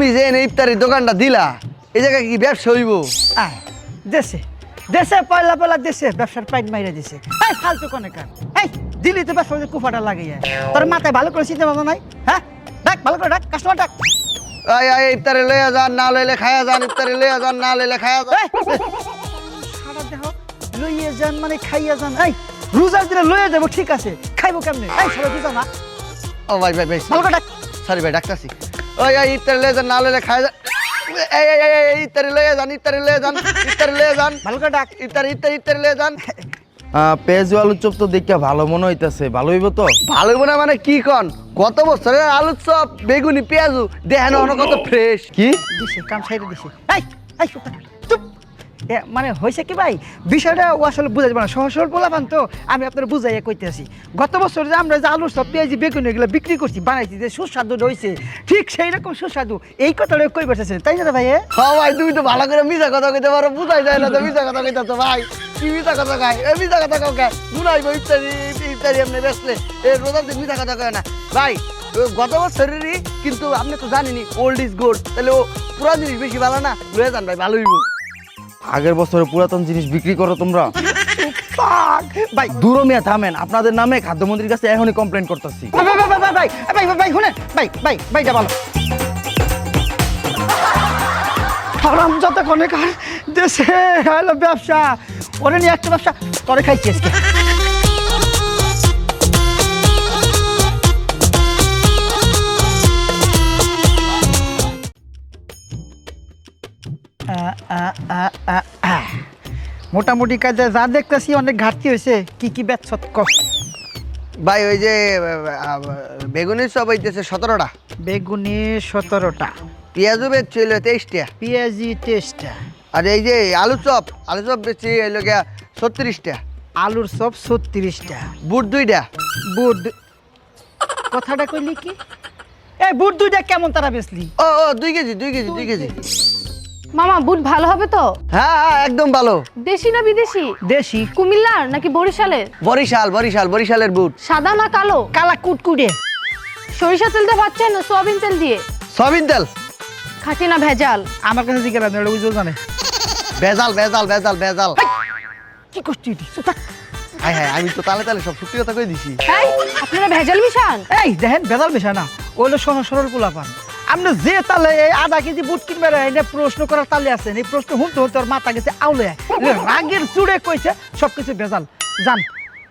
তুমি যে এনে ইফতারি দোকানটা দিলা এই জায়গায় কি ব্যবসা হইব? আয় দেশে দেশে পয়লা পয়লা দেশে ব্যবসার পাইট মাইরা দিছে। এই ফালতু কোনে কার? এই দিল্লি তো ব্যবসা কুফাটা লাগিয়ে। তোর মাথায় ভালো করে চিন্তা ভাবনা নাই? হ্যাঁ? ডাক ভালো করে ডাক কাস্টমার ডাক। আয় আয় ইফতারি লইয়া যান না লইলে খায়া যান ইফতারি লইয়া যান না লইলে খায়া যান। সারা দেহ লইয়ে যান মানে খাইয়া যান। এই রোজার দিনে লইয়ে যাব ঠিক আছে। খাইবো কেমনে? এই সারা বুঝা না। ও ভাই ভাই ভাই ভালো করে ডাক। সরি ভাই ডাকতাছি। ওই ওই ইফতারি লইয়া যান না হলে খায় যান এই যান ইফতারি লইয়া যান ইফতারি লইয়া যান। ভালো করে ডাক। ইত্যাদি ইত্যাদি ইফতারি লইয়া যান। পেঁয়াজু আলুর চপ তো দেখে ভালো মনে হইতাছে। ভালো হইব তো? ভালো হইব না মানে কি কন? গত বছরের আলুর চপ বেগুনি পেঁয়াজু দেখেন কত ফ্রেশ কি? দিছে কাম সাইডে দিছে। এই এই মানে হয়েছে কি ভাই? বিষয়টা ও আসলে বুঝাই না। সহজ সরল বলাবান তো আমি আপনার বুঝাইয়া কইতে আসি গত বছর যে আমরা যে আলুর সব, পেঁয়াজি, বেগুন এগুলো বিক্রি করছি, বানাইছি, যে সুস্বাদু হয়েছে ঠিক সেই রকম সুস্বাদু। এই কথাটা কই বসেছে? তাই না ভাই হ্যাঁ ভাই, তুমি তো ভালো করে মিছা কথা কইতে পারো, বুঝাই যায় না তো মিছা কথা কইতে তো ভাই। কি মিছা কথা কয়? এ মিছা কথা কাউ কে? বুঝাইব ইত্যাদি ইত্যাদি আপনি বেসলে এ রোজার দিন মিছা কথা কয় না। ভাই গত বছরেরই কিন্তু আপনি তো জানেনি ওল্ড ইজ গুড তাহলে ও পুরা জিনিস বেশি ভালো না? লয়ে যান ভাই, ভালো হইব। আগের বছরে পুরাতন জিনিস বিক্রি করো তোমরা। আপনাদের নামে খাদ্যমন্ত্রীর কাছে এখনই কমপ্লেন করতেছি। ভাই ভাই যতক্ষণে দেশে হলো ব্যবসা। ওরে নিয়ে একটা ব্যবসা। করে খাইছি আজকে। মোটামুটি কাজে যা দেখতেছি অনেক ঘাটতি হয়েছে। কি কি বেচছত ক ভাই ওই যে বেগুনির সব হইতেছে সতেরোটা। বেগুনি সতেরোটা। পেঁয়াজও বেচছিল তেইশটা। পেঁয়াজি তেইশটা। আর এই যে আলু চপ আলু চপ বেচছি এই লোকে ছত্রিশটা। আলুর চপ ছত্রিশটা। বুট দুইটা। বুট কথাটা কইলি কি? এই বুট দুইটা কেমন তারা বেচলি? ও ও দুই কেজি দুই কেজি দুই কেজি। মামা বুট ভালো হবে তো? হ্যাঁ হ্যাঁ একদম ভালো। দেশি না বিদেশি? দেশি। কুমিল্লার নাকি বরিশালের? বরিশাল বরিশাল বরিশালের বুট। সাদা না কালো? কালা কুটকুটে। সরিষা তেল দিয়ে ভাজছেন না সোয়াবিন তেল দিয়ে? সয়াবিন তেল। খাঁটি না ভেজাল? আমার কাছে জিজ্ঞাসা না এটা বুঝলো জানে। ভেজাল ভেজাল ভেজাল ভেজাল। কি? চুপ থাক। হ্যাঁ হ্যাঁ আমি তো তালে তালে সব সত্যি কথা কই দিছি। এই আপনারা ভেজাল মিশান? এই দেখেন ভেজাল বেশা না। ওইলো সহজ সরল পোলাপান। আপনি যে তালে এই আধা কেজি বুট কিনবে প্রশ্ন করার তালে আছেন এই প্রশ্ন হুনতে হুনতে ওর মাথা গেছে আউলে। রাগের চুড়ে কইছে সব কিছু বেজাল জান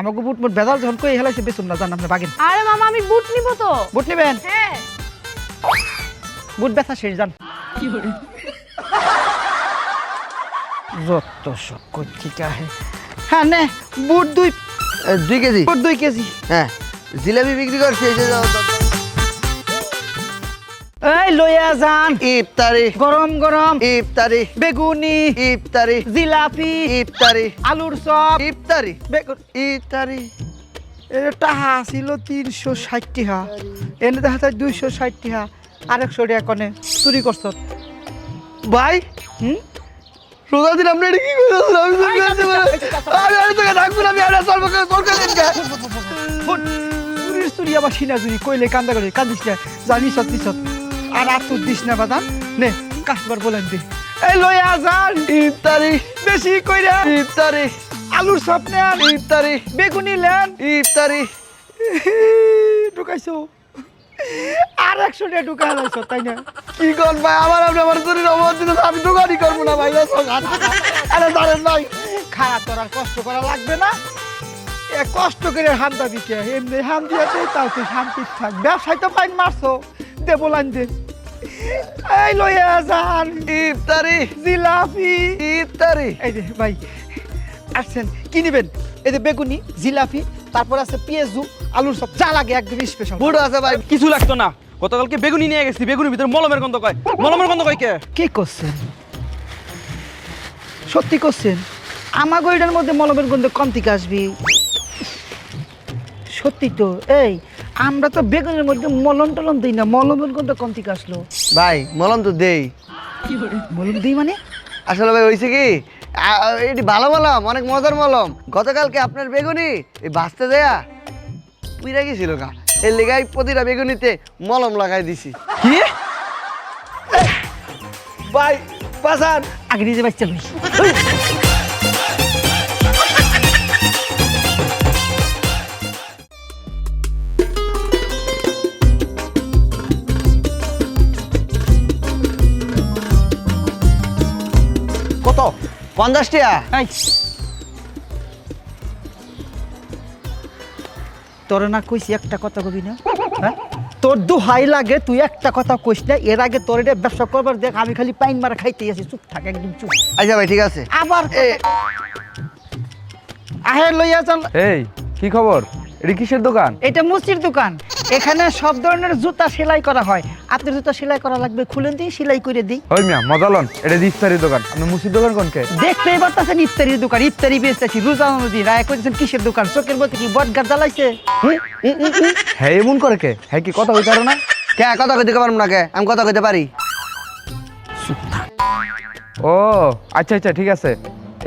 আমাকে বুট মুট বেজাল যখন কই হেলাইছে বেচুন না জান আপনি বাগেন। আরে মামা আমি বুট নিব তো। বুট নিবেন? হ্যাঁ। বুট ব্যথা শেষ যান যত সব কচিকা হে হ্যাঁ নে বুট দুই দুই কেজি? বুট দুই কেজি। হ্যাঁ জিলাপি বিক্রি করছি এই যে দাও, দাও। এই লইয়া যান। ইফতারি। গরম গরম। ইফতারি। বেগুনি। ইফতারি। জিলাপি। ইফতারি। আলুর চপ। ইফতারি। বেগুন। ইফতারি। এর টাহা ছিল তিনশো ষাট টাকা এনে দেখা যায় দুইশো ষাট টাকা আরেকশো টাকা কনে চুরি করছ। ভাই হুম? রোজা দিন এটা কি করেছেন আমি তো জানতে পারি আমি আমি তোকে ডাকবো না আমি আর সর্ব সরকার চুরি আবার সিনা চুরি। কইলে কান্দা করে কান্দিস না। জানি সত নিসত আর আর তোর দিস না বাদাম? নে কাশবার বলেন দে। এই লইয়া যান ইফতারি বেশি কইরা ইফতারি আলুর চপ নেন ইফতারি বেগুনি লেন ইফতারি ঢুকাইছো? আর একশো টাকা ঢুকা হালাইছো তাই না? কি কর ভাই, আমার আপনি আমার শরীর অবস্থা আমি দোকানই করব না ভাই আরে জানেন ভাই, খারাপ তোর আর কষ্ট করা লাগবে না। কষ্ট করে হাম দাবি কে? এমনি হাম দিয়ে তাও তুই শান্তি থাক। ব্যবসায় তো ফাইন মারছো। দে বলান দে। এই লইয়া যান ইফতারি। জিলাপি। ইফতারি। এই যে ভাই আসছেন কি নেবেন? এই যে বেগুনি জিলাপি তারপর আছে পেঁয়াজু আলুর সব যা লাগে একদম স্পেশাল বুড়ো আছে ভাই কিছু লাগতো না। গতকালকে বেগুনি নিয়ে গেছি বেগুনির ভিতরে মলমের গন্ধ কয়। মলমের গন্ধ কয় কে? কি করছেন সত্যি করছেন আমাগো এটার মধ্যে মলমের গন্ধ কম থেকে আসবি। সত্যি তো এই আমরা তো বেগুনের মধ্যে মলম টলম দিই না মলমের গন্ধ কম থেকে আসলো? ভাই মলম তো দেই। মলম দিই মানে? আসলে ভাই হয়েছে কি এটি ভালো মলম অনেক মজার মলম। গতকালকে আপনার বেগুনি এই বাঁচতে দেয়া পুইরা গেছিল গা। এর লেগাই প্রতিটা বেগুনিতে মলম লাগাই দিছি। কি? ভাই পাসান আগে নিজে বাচ্চা পঞ্চাশ টিয়া তোর না কইছি একটা কথা কবি না? হ্যাঁ? তোর দুহাই লাগে তুই একটা কথা কইস না এর আগে তোর এটা ব্যবসা করবার দেখ আমি খালি পাইন মারা খাইতে আছি চুপ থাক একদম চুপ। আচ্ছা ভাই ঠিক আছে। আবার এ আহে লইয়া চল এই কি খবর? এটা কিসের দোকান? এটা মুচির দোকান। এখানে সব ধরনের জুতা সেলাই করা হয়। আপনার জুতা সেলাই করা লাগবে খুলেন দিই সেলাই করে দিই। ওই মিয়া মজা লন। এটা ইফতারির দোকান। আপনি মুসির দোকান কোনকে? দেখতেই পারতেছেন ইফতারির দোকান ইফতারি বেচতেছি। রোজা নদী রায় করতেছেন কিসের দোকান? চোখের মধ্যে কি বট গাছ জ্বালাইছে? হ্যাঁ এমন করে কে? হ্যাঁ কি কথা হইতে না? কে? কথা কইতে পারব না কে? আমি কথা কইতে পারি। ও আচ্ছা আচ্ছা ঠিক আছে।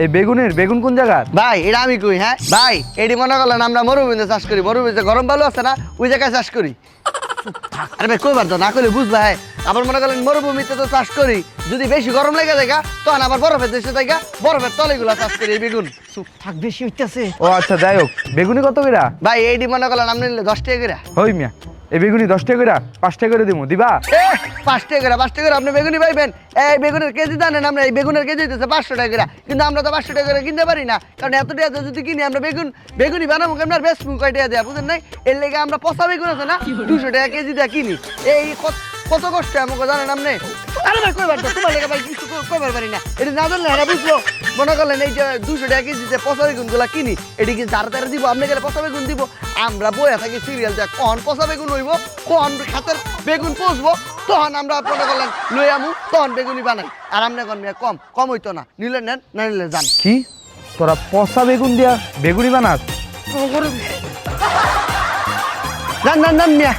এই বেগুনের বেগুন কোন জায়গার? ভাই এটা আমি কই হ্যাঁ? ভাই এটি মনে করলেন আমরা মরুভূমিতে চাষ করি মরুভূমিতে গরম বালু আছে না? ওই জায়গায় চাষ করি। আরে ভাই কইবার তো না করলে বুঝবা হ্যাঁ? আবার মনে করলেন মরুভূমিতে তো চাষ করি যদি বেশি গরম লেগে যায় তখন আবার বরফের দেশে জায়গা বরফের তলেগুলা চাষ করি এই বেগুন। থাক বেশি হইতেছে। ও আচ্ছা যাই হোক। বেগুনি কত কইরা? ভাই এইটি মনে করলেন আপনি নিলে দশ টাকা করে হই মিয়া। এই বেগুনি দশ টাকা করে, পাঁচ টাকা করে দিব? দিবা পাঁচ টাকা করে, পাঁচ টাকা আপনি বেগুনি পাইবেন। এই বেগুনের কেজি জানেন আমরা, এই বেগুনের কেজি দিতেছে পাঁচশো টাকা করে। কিন্তু আমরা তো পাঁচশো টাকা করে কিনতে পারি না। কারণ এত টাকা যদি কিনি, আমরা বেগুন বেগুনি বানাবো আপনার বেশ কয় টাকা দেওয়া বুঝেন নাই? এর লেগে আমরা পচা বেগুন আছে না, দুশো টাকা কেজি দেওয়া কিনি। এই কত- কষ্ট আমাকে জানেন আপনি? আরে ভাই কইবার তো? তোমার লেগে ভাই কিছু কই- কইবার পারি না। এটা না জানলে এরা বুঝলো। মনে করলেন এই যে দুশো টাকা কেজিতে পচা বেগুনগুলা কিনি এটি কি যারা তারা দিব? আপনি গেলে পচা বেগুন দিব। আমরা বইয়া থাকি সিরিয়াল দেখ কখন পচা বেগুন হইব কখন খাতের বেগুন পচবো তখন আমরা মনে করলেন লই আমু তখন বেগুনি বানাই। আর আপনি এখন মিয়া কম কম হইতো না। নিলে নেন না নিলে যান। কি? তোরা পচা বেগুন দিয়া বেগুনি বানাস? যান যান যান মিয়া।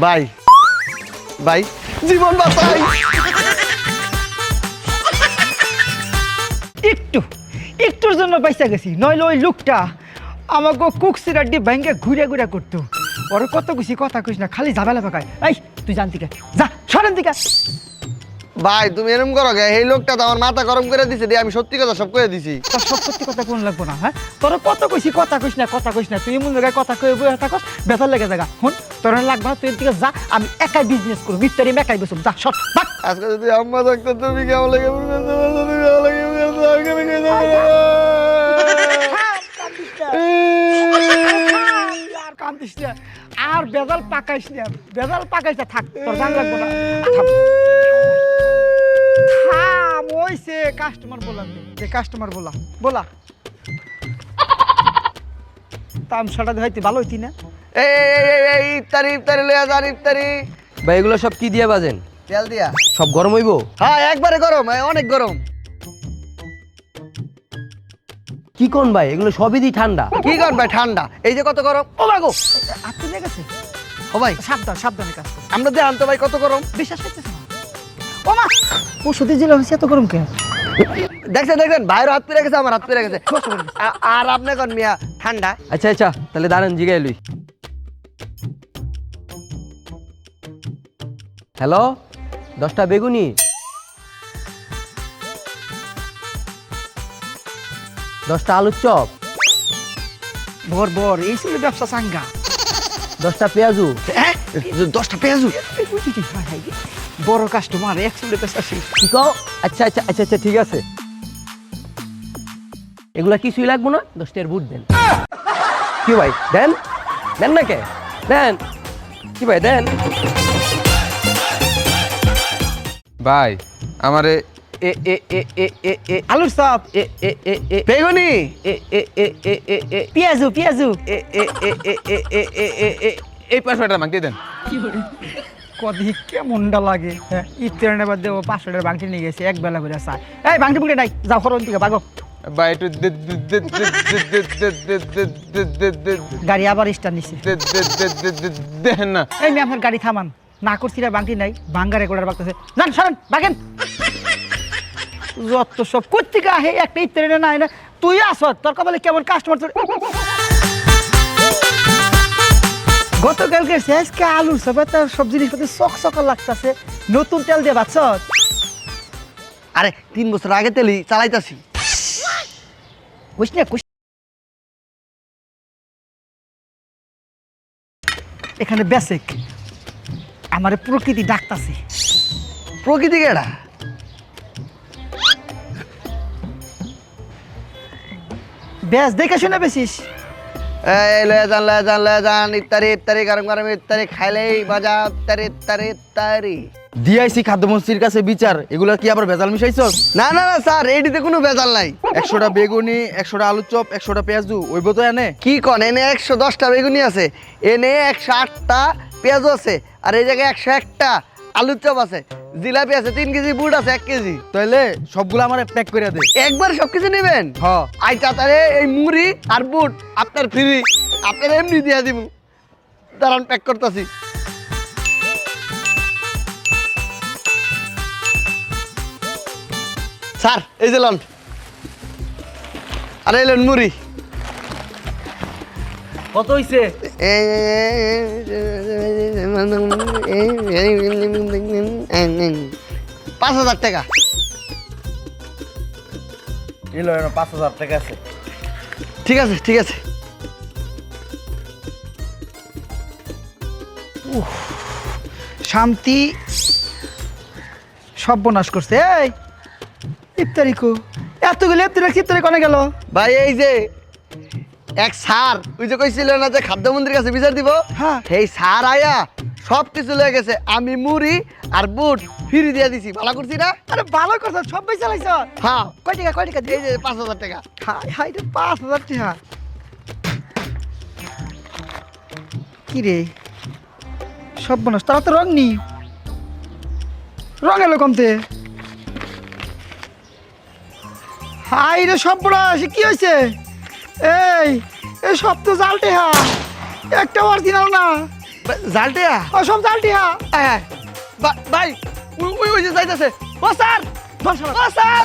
ভাই ভাই জীবন বাঁচাই। একটু, একটুর জন্য পাইসা গেছি। নইলে ওই লোকটা আমাকে কুকসির আড্ডি ব্যাংকে ঘুরে ঘুরে করতো। ওর কত খুশি কথা কইস না, খালি ঝামেলা পাকায়। এই, তুই জানতি যা, সরেন দিকে। ভাই তুমি এরকম করো গে এই লোকটা তো আমার মাথা গরম করে দিছে দিয়ে আমি সত্যি কথা সব করে দিছি। তোর সব সত্যি কথা কোন লাগবো না হ্যাঁ? তোর কত কইছি কথা কইস না কথা কইস না তুই এমন জায়গায় কথা কয়ে বয়ে থাকস বেতার লেগে জায়গা। হুন তোর লাগবে না তুই দিকে যা আমি একাই বিজনেস করব মিত্তারি একাই বসুম যা সব আজকে যদি আম্মা থাকতো তুমি কেমন লাগে তুমি কেমন আর কান্দিস না আর বেজাল পাকাইস না বেজাল পাকাইস না থাক তোর গান লাগবো না। থাম থাম ওইসে কাস্টমার বললাম যে কাস্টমার বলা। বলা তামসাটা হয়তো ভালো হইতি না। এই ইফতারি ইফতারি লইয়া যান ইফতারি। ভাই এগুলো সব কি দিয়ে বাজেন? তেল দিয়া। সব গরম হইব? হ্যাঁ একবারে গরম অনেক গরম। কি কোন ভাই? এগুলো সবই দি ঠান্ডা। কি কর ভাই ঠান্ডা? এই যে কত গরম। ও মাগো আত্মীয় লেগে গেছে? ও ভাই। সাবধান সাবধানে কাজ কর। আমরা দেখান তো ভাই কত গরম। বিশ্বাস করতেছে না ও মা! ওষুধের জেলা হয়েছে এত গরম কেন? দেখছেন দেখছেন ভাইয়ের হাত পেরে গেছে আমার হাত পেরে গেছে। আর আপনি কোন মিয়া ঠান্ডা? আচ্ছা আচ্ছা তাহলে দাঁড়ান জিগাই লই। হ্যালো দশটা বেগুনি? দশটা আলুর চপ? ভর ভর এই ছিল ব্যবসা সাঙ্গা দশটা পেঁয়াজু? হ্যাঁ দশটা পেঁয়াজু? বড় কাস্টমার একশো পেশা ছিল কি কও আচ্ছা আচ্ছা আচ্ছা আচ্ছা ঠিক আছে এগুলা কিছুই লাগবো না দশটার বুট দেন কি ভাই দেন দেন না কে দেন কি ভাই দেন ভাই আমারে এ এ এ এ এ এ আলুর চপ এ এ এ এ বেগুনি এ এ এ এ এ এ পেঁয়াজু পেঁয়াজু এ এ এ এ এ এ এ এ এ এই পাঁচশো টাকা মাগতে দেন কদি কেমনটা লাগে হ্যাঁ ইফতারের বাদ দেবো পাঁচশো টাকা বাংটি নিয়ে গেছে এক বেলা করে চায় এই বাংটি বুকে নাই যাও খরচ দিকে বাগো গাড়ি আবার স্টার না এই আমি গাড়ি থামান না করছি না বাংটি নাই বাঙ্গারে গোড়ার বাগতেছে যান সরেন বাগেন যত সব কোথেকে আহে একটা ইফতারে না তুই আস তোর কবলে কেমন কাস্টমার গতকালকে শেষকে আলুর সবে তার সব জিনিসপাতি চক চকা লাগতেছে। নতুন তেল দিয়ে বাচ্চ আরে তিন বছর আগে তেলি চালাইতাছি। না এখানে বেসিক। আমার প্রকৃতি ডাকতাছে। প্রকৃতি কেডা ব্যাস দেখে শুনে বেশিস এই লয়ে যান লয়ে যান লয়ে যান ইত্যাদি ইত্যাদি গরম গরম ইত্যাদি খাইলেই মজা ইত্যাদি ইত্যাদি ইত্যাদি। ডিআইসি খাদ্যমন্ত্রীর কাছে বিচার এগুলো কি আবার ভেজাল মিশাইছস না না না স্যার এইটিতে কোনো ভেজাল নাই। একশোটা বেগুনি একশোটা আলুর চপ একশোটা পেঁয়াজু ওই তো এনে? কি কন এনে একশো দশটা বেগুনি আছে এনে একশো আটটা পেঁয়াজ আছে আর এই জায়গায় একশো একটা। আলুর চপ আছে জিলাপি আছে তিন কেজি বুট আছে এক কেজি। তাইলে সবগুলো আমার প্যাক করে দে। একবার সব কিছু নেবেন? হ। তারে এই মুড়ি আর বুট আপনার ফ্রি। আপনার এমনি দিয়ে দিব। দাঁড়ান প্যাক করতেছি। স্যার এই যে লন। আর এই লন মুড়ি। কত হইছে? পাঁচ হাজার টাকা। এলো পাঁচ হাজার টাকা আছে। ঠিক আছে ঠিক আছে। শান্তি সর্বনাশ করছে। এই ইফতারিকো। এতগুলো ইফতারি ইফতারি কনে গেল? ভাই এই যে এক স্যার ওই যে কইছিল না যে খাদ্যমন্ত্রীর কাছে বিচার দিব? হ্যাঁ। সেই স্যার আয়া সব কিছু লয়ে গেছে। আমি মুড়ি আর বুট ফ্রি দিয়ে দিছি। ভালো করছি না? আরে ভালো করছ সব বেশি চালাইছ? হ্যাঁ। কয় টাকা কয় টাকা? এই যে পাঁচ হাজার টাকা। হাই হাই রে পাঁচ হাজার টাকা। কি রে? সর্বনাশ তারা তো রং নি রং এলো কমতে। হাই রে সর্বনাশ কি হয়েছে এই এই সব তো জালটে হা একটা অরিজিনাল না। জালটে জালটিয়া ও সব জালটে হা ভাই ওই ওই- যে যাইতেছে। ও স্যার। ও স্যার!